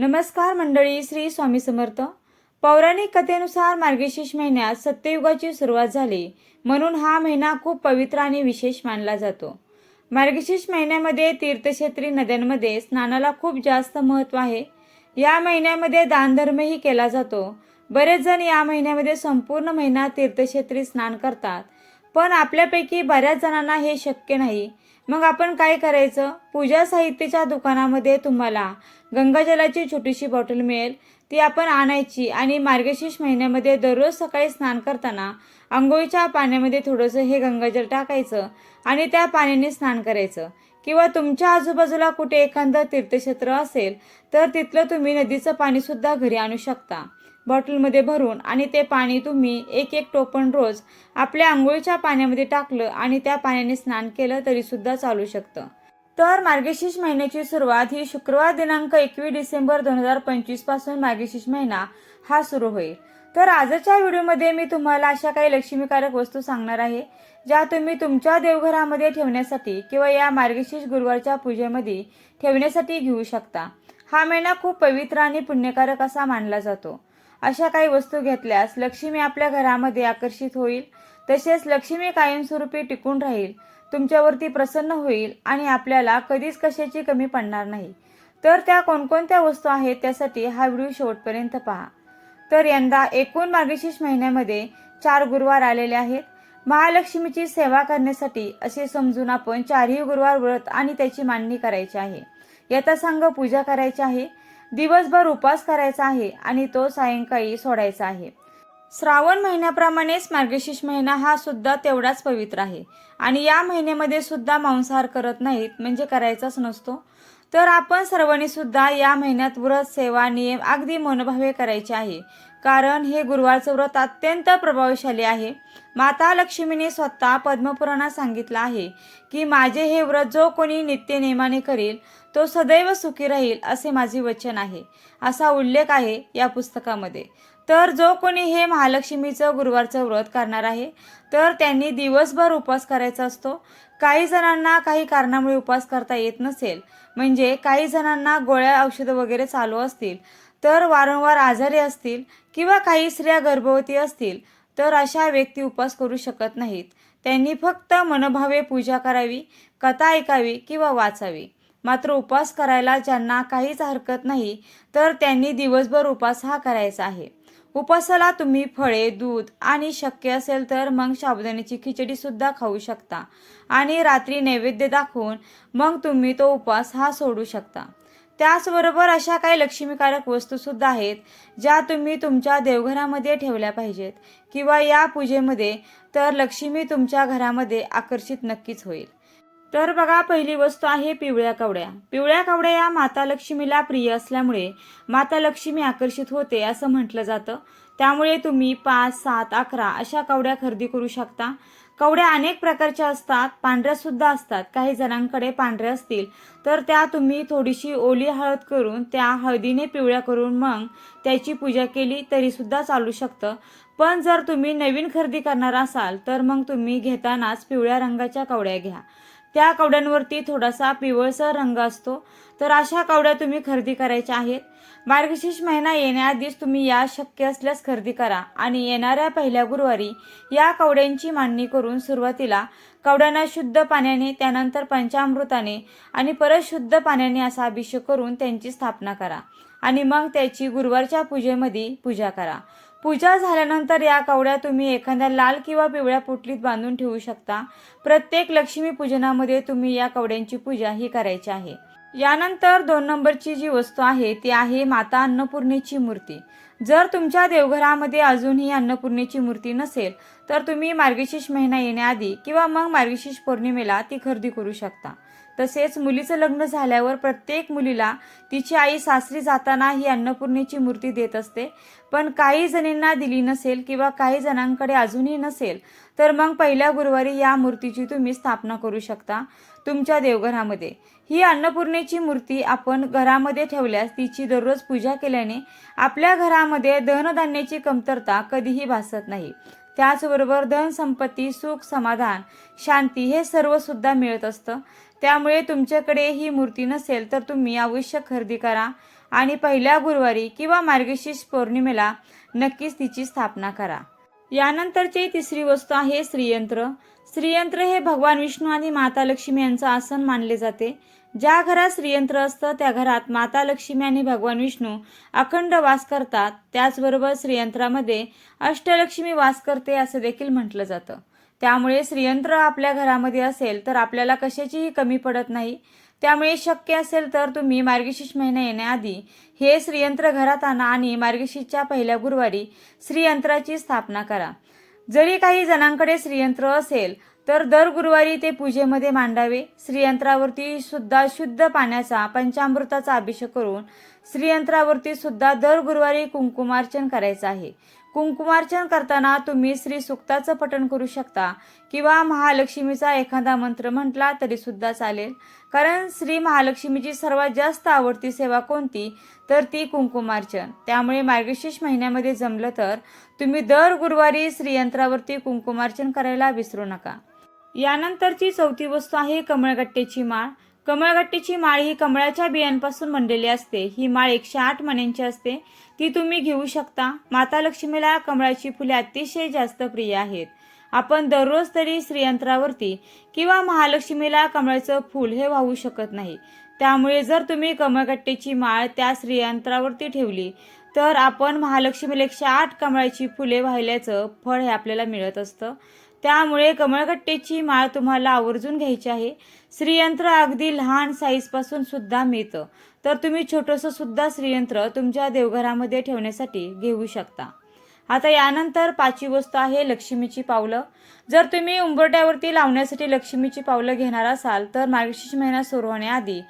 नमस्कार मंडळी श्री स्वामी समर्थ. पौराणिक कथेनुसार मार्गशीर्ष महिन्यात सत्ययुगाची सुरुवात झाली म्हणून हा महिना खूप पवित्र आणि विशेष मानला जातो. मार्गशीर्ष महिन्यामध्ये तीर्थक्षेत्री नद्यांमध्ये स्नानाला खूप जास्त महत्त्व आहे. या महिन्यामध्ये दानधर्मही केला जातो. बरेच जण या महिन्यामध्ये संपूर्ण महिना तीर्थक्षेत्री स्नान करतात. पण आपल्यापैकी बऱ्याच जणांना हे शक्य नाही. मग आपण काय करायचं? पूजा साहित्याच्या दुकानामध्ये तुम्हाला गंगाजलाची छोटीशी बॉटल मिळेल. ती आपण आणायची आणि मार्गशीर्ष महिन्यामध्ये दररोज सकाळी स्नान करताना आंघोळीच्या पाण्यामध्ये थोडंसं हे गंगाजल टाकायचं आणि त्या पाण्याने स्नान करायचं. किंवा तुमच्या आजूबाजूला कुठे एखादं तीर्थक्षेत्र असेल तर तिथलं तुम्ही नदीचं पाणीसुद्धा घरी आणू शकता. बॉटलमध्ये भरून आणि ते पाणी तुम्ही एक एक टोपण रोज आपल्या आंघोळीच्या पाण्यामध्ये टाकलं आणि त्या पाण्याने स्नान केलं तरीसुद्धा चालू शकतं. तर मार्गशीर्ष महिन्याची सुरुवात ही शुक्रवार दिनांक एकवीस डिसेंबर दोन हजार पंचवीसपासून मार्गशीर्ष महिना हा सुरू होईल. तर आजच्या व्हिडिओमध्ये मी तुम्हाला अशा काही लक्ष्मीकारक वस्तू सांगणार आहे ज्या तुम्ही तुमच्या देवघरामध्ये ठेवण्यासाठी किंवा या मार्गशीर्ष गुरुवारच्या पूजेमध्ये ठेवण्यासाठी घेऊ शकता. हा महिना खूप पवित्र आणि पुण्यकारक असा मानला जातो. अशा काही वस्तू घेतल्यास लक्ष्मी आपल्या घरामध्ये आकर्षित होईल तसेच लक्ष्मी कायमस्वरूपी टिकून राहील. तुमच्यावरती प्रसन्न होईल आणि आपल्याला कधीच कशाची कमी पडणार नाही. तर त्या कोणकोणत्या वस्तू आहेत त्यासाठी हा व्हिडिओ शेवटपर्यंत पहा. तर यंदा एकूण मार्गशीर्ष महिन्यामध्ये चार गुरुवार आलेले आहेत. महालक्ष्मीची सेवा करण्यासाठी असे समजून आपण चारही गुरुवार व्रत आणि त्याची मांडणी करायची आहे. यथासांग पूजा करायची आहे. दिवसभर उपवास करायचा आहे आणि तो सायंकाळी सोडायचा आहे. श्रावण महिन्याप्रमाणेच मार्गशीर्ष महिना हा सुद्धा तेवढाच पवित्र आहे. आणि या महिन्यामध्ये सुद्धा मांसाहार करत नाहीत म्हणजे करायचाच नसतो. तर आपण सर्वांनी सुद्धा या महिन्यात व्रत सेवा नियम अगदी मनोभावे करायचे आहे. कारण हे गुरुवारचं व्रत अत्यंत प्रभावशाली आहे. माता लक्ष्मीने स्वतः पद्मपुराणात सांगितलं आहे की माझे हे व्रत जो कोणी नित्य नेमाने करेल तो सदैव सुखी राहील असे माझे वचन आहे. असा उल्लेख आहे या पुस्तकामध्ये. तर जो कोणी हे महालक्ष्मीचं गुरुवारचं व्रत करणार आहे तर त्यांनी दिवसभर उपवास करायचा असतो. काही जणांना काही कारणामुळे उपवास करता येत नसेल. म्हणजे काही जणांना गोळ्या औषधं वगैरे चालू असतील तर वारंवार आजारी असतील किंवा काही स्त्रिया गर्भवती असतील तर अशा व्यक्ती उपवास करू शकत नाहीत. त्यांनी फक्त मनभावे पूजा करावी कथा ऐकावी किंवा वाचावी. मात्र उपवास करायला ज्यांना काहीच हरकत नाही तर त्यांनी दिवसभर उपवास हा करायचा आहे. उपासाला तुम्ही फळे दूध आणि शक्य असेल तर मग साबुदाण्याची खिचडी सुद्धा खाऊ शकता. आणि रात्री नैवेद्य दाखवून मग तुम्ही तो उपवास हा सोडू शकता. त्याचबरोबर अशा काही लक्ष्मीकारक वस्तूसुद्धा आहेत ज्या तुम्ही तुमच्या देवघरामध्ये ठेवल्या पाहिजेत किंवा या पूजेमध्ये तर लक्ष्मी तुमच्या घरामध्ये आकर्षित नक्कीच होईल. तर बघा पहिली वस्तू आहे पिवळ्या कवड्या. पिवळ्या कवड्या या माता लक्ष्मीला प्रिय असल्यामुळे माता लक्ष्मी आकर्षित होते असं म्हटलं जातं. त्यामुळे तुम्ही पाच सात अकरा अशा कवड्या खरेदी करू शकता. कवड्या अनेक प्रकारच्या असतात पांढऱ्या सुद्धा असतात. काही जणांकडे पांढऱ्या असतील तर त्या तुम्ही थोडीशी ओली हळद करून त्या हळदीने पिवळ्या करून मग त्याची पूजा केली तरी सुद्धा चालू शकतं. पण जर तुम्ही नवीन खरेदी करणार असाल तर मग तुम्ही घेतानाच पिवळ्या रंगाच्या कवड्या घ्या. त्या कवड्यांवरती थोडासा पिवळसर रंग असतो. तर अशा कवड्या तुम्ही खरेदी करायच्या आहेत. मार्गशीर्ष महिना येण्याआधीच तुम्ही या शक्य असल्यास खरेदी करा आणि येणाऱ्या पहिल्या गुरुवारी या कवड्यांची मांडणी करून सुरुवातीला कवड्यांना शुद्ध पाण्याने त्यानंतर पंचामृताने आणि परत शुद्ध पाण्याने असा अभिषेक करून त्यांची स्थापना करा. आणि मग त्याची गुरुवारच्या पूजेमध्ये पूजा करा. पूजा झाल्यानंतर या कवड्या तुम्ही एखाद्या लाल किंवा पिवळ्या पुटलीत बांधून ठेवू शकता. प्रत्येक लक्ष्मी पूजनामध्ये तुम्ही या कवड्यांची पूजा ही करायची आहे. यानंतर दोन नंबरची जी वस्तू आहे ती आहे माता अन्नपूर्णेची मूर्ती. जर तुमच्या देवघरामध्ये अजूनही अन्नपूर्णेची मूर्ती नसेल तर तुम्ही मार्गशीर्ष महिना येण्याआधी किंवा मग मार्गशीर्ष पौर्णिमेला ती खरेदी करू शकता. तसेच मुलीचं लग्न झाल्यावर प्रत्येक मुलीला तिची आई सासरी जाताना ही अन्नपूर्णेची मूर्ती देत असते. पण काही जणींना दिली नसेल किंवा काही जणांकडे अजूनही नसेल तर मग पहिल्या गुरुवारी या मूर्तीची तुम्ही स्थापना करू शकता तुमच्या देवघरामध्ये. ही अन्नपूर्णेची मूर्ती आपण घरामध्ये ठेवल्यास तिची दररोज पूजा केल्याने आपल्या घरामध्ये धनधान्याची कमतरता कधीही भासत नाही. त्याचबरोबर धन संपत्ती सुख समाधान शांती हे सर्व सुद्धा मिळत असतं. त्यामुळे तुमच्याकडे ही मूर्ती नसेल तर तुम्ही अवश्य खरेदी करा. आणि पहिल्या गुरुवारी किंवा मार्गशीर्ष पौर्णिमेला नक्कीच तिची स्थापना करा. यानंतरची तिसरी वस्तू आहे श्रीयंत्र. श्रीयंत्र हे भगवान विष्णू आणि माता लक्ष्मी यांचं आसन मानले जाते. ज्या घरात श्रीयंत्र असतं त्या घरात माता लक्ष्मी आणि भगवान विष्णू अखंड वास करतात. त्याचबरोबर श्रीयंत्रामध्ये अष्टलक्ष्मी वास करते असं देखील म्हटलं जातं. त्यामुळे श्रीयंत्र आपल्या घरामध्ये असेल तर आपल्याला कशाचीही कमी पडत नाही. त्यामुळे शक्य असेल तर तुम्ही मार्गशीर्ष महिना येण्याआधी हे श्रीयंत्र घरात आणा आणि मार्गशीर्षच्या पहिल्या गुरुवारी श्रीयंत्राची स्थापना करा. जरी काही जणांकडे श्रीयंत्र असेल तर दर गुरुवारी ते पूजेमध्ये मांडावे. श्रीयंत्रावरती सुद्धा शुद्ध पाण्याचा पंचामृताचा अभिषेक करून श्रीयंत्रावरती सुद्धा दर गुरुवारी कुंकुमार्चन करायचं आहे. कुंकुमार्चन करताना तुम्ही श्री सुक्ताचं पठण करू शकता. किंवा महालक्ष्मीचा एखादा मंत्र म्हटला तरी सुद्धा चालेल. कारण श्री महालक्ष्मीची सर्वात जास्त आवडती सेवा कोणती? तर ती कुंकुमार्चन. त्यामुळे मार्गशीर्ष महिन्यामध्ये जमलं तर तुम्ही दर गुरुवारी श्रीयंत्रावरती कुंकुमार्चन करायला विसरू नका. यानंतरची चौथी वस्तू आहे कमळगट्टेची माळ. कमळगट्टीची माळ ही कमळाच्या बियांपासून बनलेली असते. ही माळ एकशे आठ मण्यांची असते. ती तुम्ही घेऊ शकता. माता लक्ष्मीला कमळाची फुले अतिशय जास्त प्रिय आहेत. आपण दररोज तरी श्रीयंत्रावरती किंवा महालक्ष्मीला कमळाचं फूल हे वाहू शकत नाही. त्यामुळे जर तुम्ही कमळगट्टेची माळ त्या श्रीयंत्रावरती ठेवली तर आपण महालक्ष्मीला एकशे आठ कमळाची फुले वाहिल्याचं फळ हे आपल्याला मिळत असतं. त्यामुळे कमळगट्टेची माळ तुम्हाला आवर्जून घ्यायची आहे. श्रीयंत्र अगदी लहान साईजपासून सुद्धा मिळतं. तर तुम्ही छोटंसं सुद्धा श्रीयंत्र तुमच्या देवघरामध्ये ठेवण्यासाठी घेऊ शकता. आता यानंतर पाचवी वस्तू आहे लक्ष्मीची पावलं. जर तुम्ही उंबरट्यावरती लावण्यासाठी लक्ष्मीची पावलं घेणार असाल तर मार्गशीर्ष महिना सुरू होण्याआधी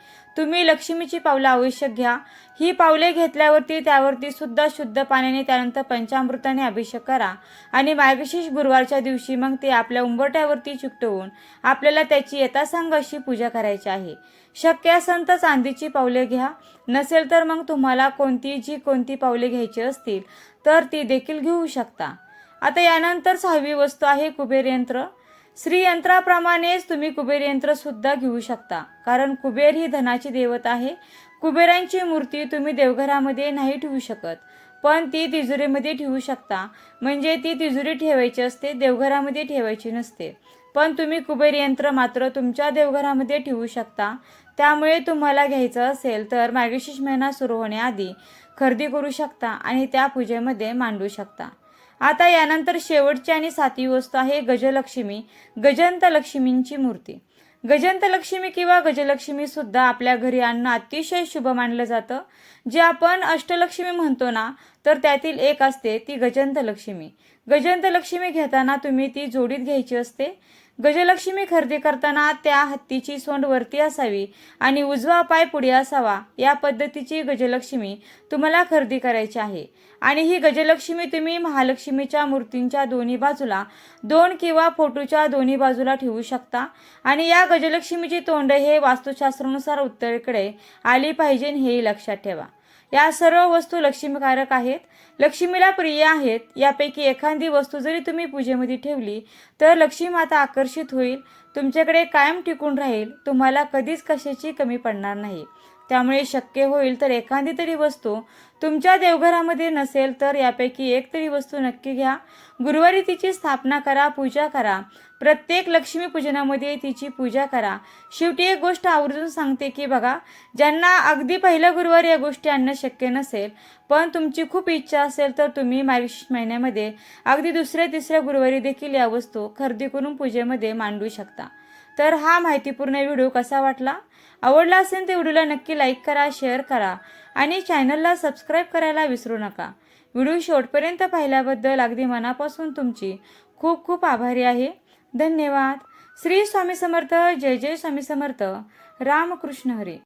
तुम्ही लक्ष्मीची पावलं आवश्यक घ्या. ही पावले घेतल्यावरती त्यावरती सुद्धा शुद्ध पाण्याने त्यानंतर पंचामृताने अभिषेक करा. आणि मार्गशीर्ष गुरुवारच्या दिवशी मग ते आपल्या उंबरट्यावरती चिकटवून आपल्याला त्याची यथासांग अशी पूजा करायची आहे. शक्य असेल तर चांदीची पावले घ्या. नसेल तर मग तुम्हाला कोणती जी कोणती पावले घ्यायची असतील तर ती देखील घेऊ शकता. आता यानंतर सहावी वस्तू आहे कुबेर यंत्र. श्री यंत्राप्रमाणेच तुम्ही कुबेर यंत्र सुद्धा घेऊ शकता. कारण कुबेर ही धनाची देवत आहे. कुबेरांची मूर्ती तुम्ही देवघरामध्ये नाही ठेवू शकत. पण ती तिजोरीमध्ये ठेवू शकता. म्हणजे ती तिजोरी ठेवायची असते देवघरामध्ये ठेवायची नसते. पण तुम्ही कुबेर यंत्र मात्र तुमच्या देवघरामध्ये ठेवू शकता. त्यामुळे तुम्हाला घ्यायचं असेल तर मार्गशीर्ष महिना सुरू होण्याआधी खरेदी करू शकता आणि त्या पूजेमध्ये मांडू शकता. आता यानंतर शेवटची आणि सातवी वस्तू आहे गजलक्ष्मी गजंत लक्ष्मींची मूर्ती. गजंत लक्ष्मी किंवा गजलक्ष्मी सुद्धा आपल्या घरी आणणं अतिशय शुभ मानलं जातं. जे आपण अष्टलक्ष्मी म्हणतो ना तर त्यातील एक असते ती गजंत लक्ष्मी गजंत लक्ष्मी घेताना तुम्ही ती जोडीत घ्यायची असते. गजलक्ष्मी खरेदी करताना त्या हत्तीची सोंड वरती असावी आणि उजवा पाय पुढे असावा. या पद्धतीची गजलक्ष्मी तुम्हाला खरेदी करायची आहे. आणि ही गजलक्ष्मी तुम्ही महालक्ष्मीच्या मूर्तींच्या दोन्ही बाजूला दोन किंवा फोटोच्या दोन्ही बाजूला ठेवू शकता. आणि या गजलक्ष्मीची तोंड हे वास्तुशास्त्रानुसार उत्तरेकडे आली पाहिजे हेही लक्षात ठेवा. या सर्व वस्तू लक्ष्मीकारक आहेत. लक्ष्मीला प्रिय आहेत. यापैकी एखादी वस्तू जरी तुम्ही पूजेमध्ये ठेवली तर लक्ष्मी माता आकर्षित होईल. तुमच्याकडे कायम टिकून राहील. तुम्हाला कधीच कशाची कमी पडणार नाही. त्यामुळे शक्य होईल तर एखादी तरी वस्तू तुमच्या देवघरामध्ये नसेल तर यापैकी एक तरी वस्तू नक्की घ्या. गुरुवारी तिची स्थापना करा पूजा करा. प्रत्येक लक्ष्मीपूजनामध्ये तिची पूजा करा. शेवटी एक गोष्ट आवर्जून सांगते की बघा ज्यांना अगदी पहिल्या गुरुवारी या गोष्टी आणणं शक्य नसेल पण तुमची खूप इच्छा असेल तर तुम्ही मार्गशीर्ष महिन्यामध्ये अगदी दुसऱ्या तिसऱ्या गुरुवारी देखील या वस्तू खरेदी करून पूजेमध्ये मांडू शकता. तर हा माहितीपूर्ण व्हिडिओ कसा वाटला? आवडला असेल तर व्हिडिओला नक्की लाईक करा शेअर करा आणि चॅनलला सबस्क्राईब करायला विसरू नका. व्हिडिओ शेवटपर्यंत पाहिल्याबद्दल अगदी मनापासून तुमची खूप खूप आभारी आहे. धन्यवाद. श्री स्वामी समर्थ जय जय स्वामी समर्थ. रामकृष्ण हरी.